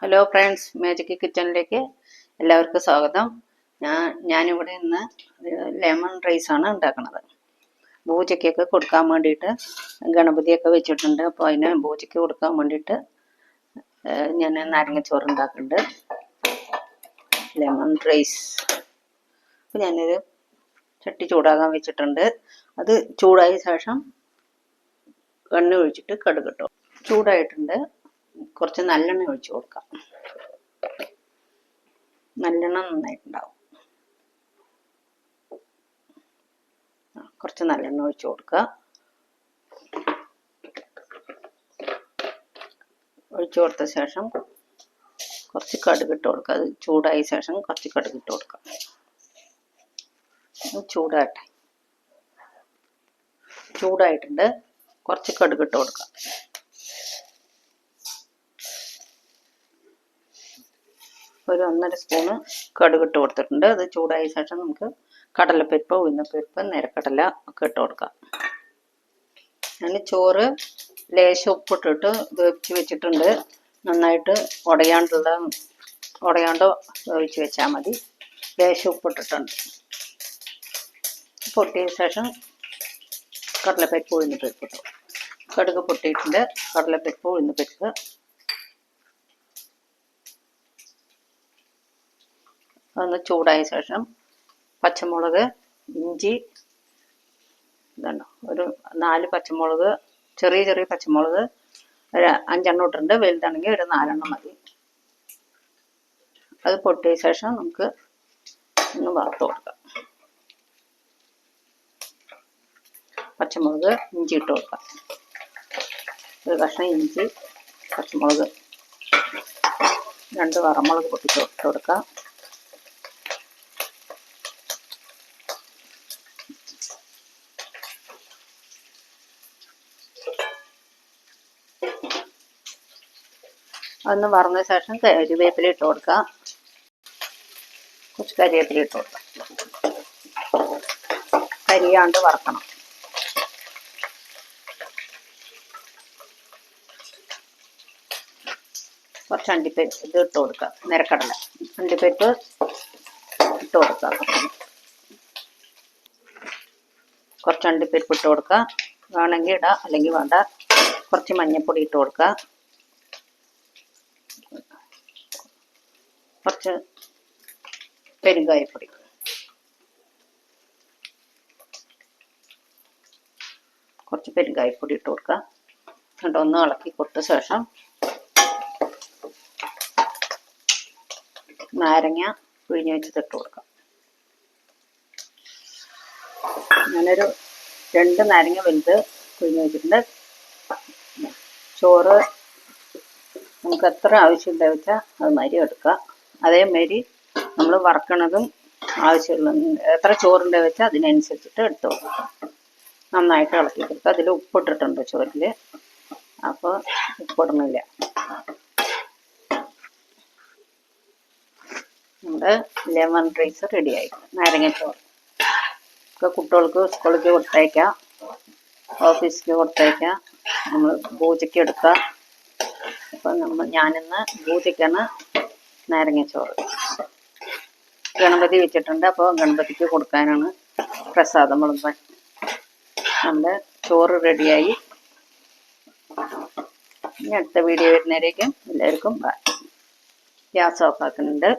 Hello friends magic കിച്ചണിലേക്ക് എല്ലാവർക്കും സ്വാഗതം. ഞാൻ ഞാനിവിടെ ഇന്ന് ലെമൺ റൈസാണ് ഉണ്ടാക്കുന്നത്. പൂജയ്ക്കൊക്കെ കൊടുക്കാൻ വേണ്ടിയിട്ട് ഗണപതിയൊക്കെ വെച്ചിട്ടുണ്ട്. അപ്പോൾ അതിന് പൂജയ്ക്ക് കൊടുക്കാൻ വേണ്ടിയിട്ട് ഞാൻ നാരങ്ങച്ചോറ് ഉണ്ടാക്കുന്നുണ്ട്. ലെമൺ റൈസ് അപ്പോൾ ഞാനൊരു ചട്ടി ചൂടാകാൻ വെച്ചിട്ടുണ്ട്. അത് ചൂടായ ശേഷം എണ്ണ ഒഴിച്ചിട്ട് കടുകിട്ടു ചൂടായിട്ടുണ്ട്. കുറച്ച് നല്ലെണ്ണ ഒഴിച്ചു കൊടുക്കാം. നല്ലെണ്ണ നന്നായിട്ടുണ്ടാവും. കുറച്ച് നല്ലെണ്ണ ഒഴിച്ചു കൊടുക്കുക. ഒഴിച്ചു കൊടുത്ത ശേഷം കുറച്ച് കടുകിട്ട് കൊടുക്കുക. അത് ചൂടായ ശേഷം കുറച്ച് കടുകിട്ട് കൊടുക്കുക. ഇത് ചൂടാട്ടെ ചൂടായിട്ടുണ്ട്. കുറച്ച് കടുകിട്ട് കൊടുക്കുക. ഒരു ഒന്നര സ്പൂണ് കടുകിട്ട് കൊടുത്തിട്ടുണ്ട്. അത് ചൂടായ ശേഷം നമുക്ക് കടലപ്പരിപ്പ് ഉഴുന്നപ്പരിപ്പ് നിരക്കടല ഒക്കെ ഇട്ട് കൊടുക്കാം. ഞാൻ ചോറ് ലേശം ഉപ്പിട്ടിട്ട് വേവിച്ച് വെച്ചിട്ടുണ്ട്. നന്നായിട്ട് ഉടയാണ്ടുള്ള ഉടയാണ്ട് വേവിച്ച് വെച്ചാൽ മതി. ലേശം ഉപ്പിട്ടിട്ടുണ്ട്. പൊട്ടിയ ശേഷം കടലപ്പരിപ്പ് ഉഴുന്നപ്പരിപ്പ് ഇട്ടു കടുക് പൊട്ടിയിട്ടുണ്ട്. കടലപ്പരിപ്പ് ഉഴുന്നപ്പരിപ്പ് ഒന്ന് ചൂടായ ശേഷം പച്ചമുളക് ഇഞ്ചി ഇതുണ്ടോ ഒരു നാല് പച്ചമുളക് ചെറിയ ചെറിയ പച്ചമുളക് ഒരു അഞ്ചെണ്ണം ഇട്ടിട്ടുണ്ട്. വലുതാണെങ്കിൽ ഒരു നാലെണ്ണം മതി. അത് പൊട്ടിയ ശേഷം നമുക്ക് ഒന്ന് വറുത്ത് കൊടുക്കാം. പച്ചമുളക് ഇഞ്ചി ഇട്ട് കൊടുക്കാം. ഒരു കഷ്ണം ഇഞ്ചി പച്ചമുളക് രണ്ട് വറമുളക് പൊട്ടിച്ച് ഇട്ട് കൊടുക്കാം. അതൊന്ന് വറന്ന ശേഷം കരിവേപ്പില ഇട്ട് കൊടുക്കുക. കുറച്ച് കരിവേപ്പില ഇട്ട് കൊടുക്കാം കരിയാണ്ട് വറക്കണം. കുറച്ച് അണ്ടിപ്പരിപ്പ് ഇത് ഇട്ട് കൊടുക്കുക. നിരക്കടല. അണ്ടിപ്പരിപ്പ് ഇട്ട് കൊടുക്കുക. കുറച്ച് അണ്ടിപ്പരിപ്പ് ഇട്ട് കൊടുക്കുക. വേണമെങ്കിൽ ഇടാം. അല്ലെങ്കിൽ വേണ്ട. കുറച്ച് മഞ്ഞൾപ്പൊടി ഇട്ട് കൊടുക്കുക. കുറച്ച് പെരുങ്കായപ്പൊടി. കുറച്ച് പെരുങ്കായപ്പൊടി ഇട്ട് കൊടുക്കുക. എന്നിട്ട് ഒന്ന് ഇളക്കി കൊടുത്ത ശേഷം നാരങ്ങ പിഴിഞ്ഞ് വെച്ചത് ഇട്ട് കൊടുക്കാം ഞാനൊരു രണ്ട് നാരങ്ങ വലുത് പിഴിഞ്ഞ് വെച്ചിട്ടുണ്ട്. ചോറ് നമുക്ക് എത്ര ആവശ്യമുണ്ടെന്ന് വെച്ചാൽ അത് മരി എടുക്കുക. അതേമാതിരി നമ്മൾ വറക്കണതും ആവശ്യമുള്ള എത്ര ചോറുണ്ട് വെച്ചാൽ അതിനനുസരിച്ചിട്ട് എടുത്തു കൊടുക്കാം നന്നായിട്ട് ഇളക്കി കൊടുക്കുക അതിൽ ഉപ്പിട്ടിട്ടുണ്ട് ചോറിൽ അപ്പോൾ ഉപ്പിടണില്ല. നമ്മുടെ ലെമൺ റൈസ് റെഡിയായി. നാരങ്ങച്ചോറ്. ഒക്കെ കുട്ടികൾക്ക് സ്കൂളിലേക്ക് കൊടുത്തയക്കാം. ഓഫീസിലേക്ക് കൊടുത്തയക്കാം. നമ്മൾ പൂജയ്ക്ക് എടുക്കാം. അപ്പം നമ്മൾ ഞാനിന്ന് പൂജയ്ക്കാണ് നാരങ്ങച്ചോറ് ഗണപതി വെച്ചിട്ടുണ്ട്. അപ്പോൾ ഗണപതിക്ക് കൊടുക്കാനാണ് പ്രസാദം വിളമ്പാൻ നമ്മുടെ ചോറ് റെഡിയായി. ഇനി അടുത്ത വീഡിയോ വരുന്നവരേക്കും എല്ലാവർക്കും ഗ്യാസ് ഓഫ് ആക്കുന്നുണ്ട്.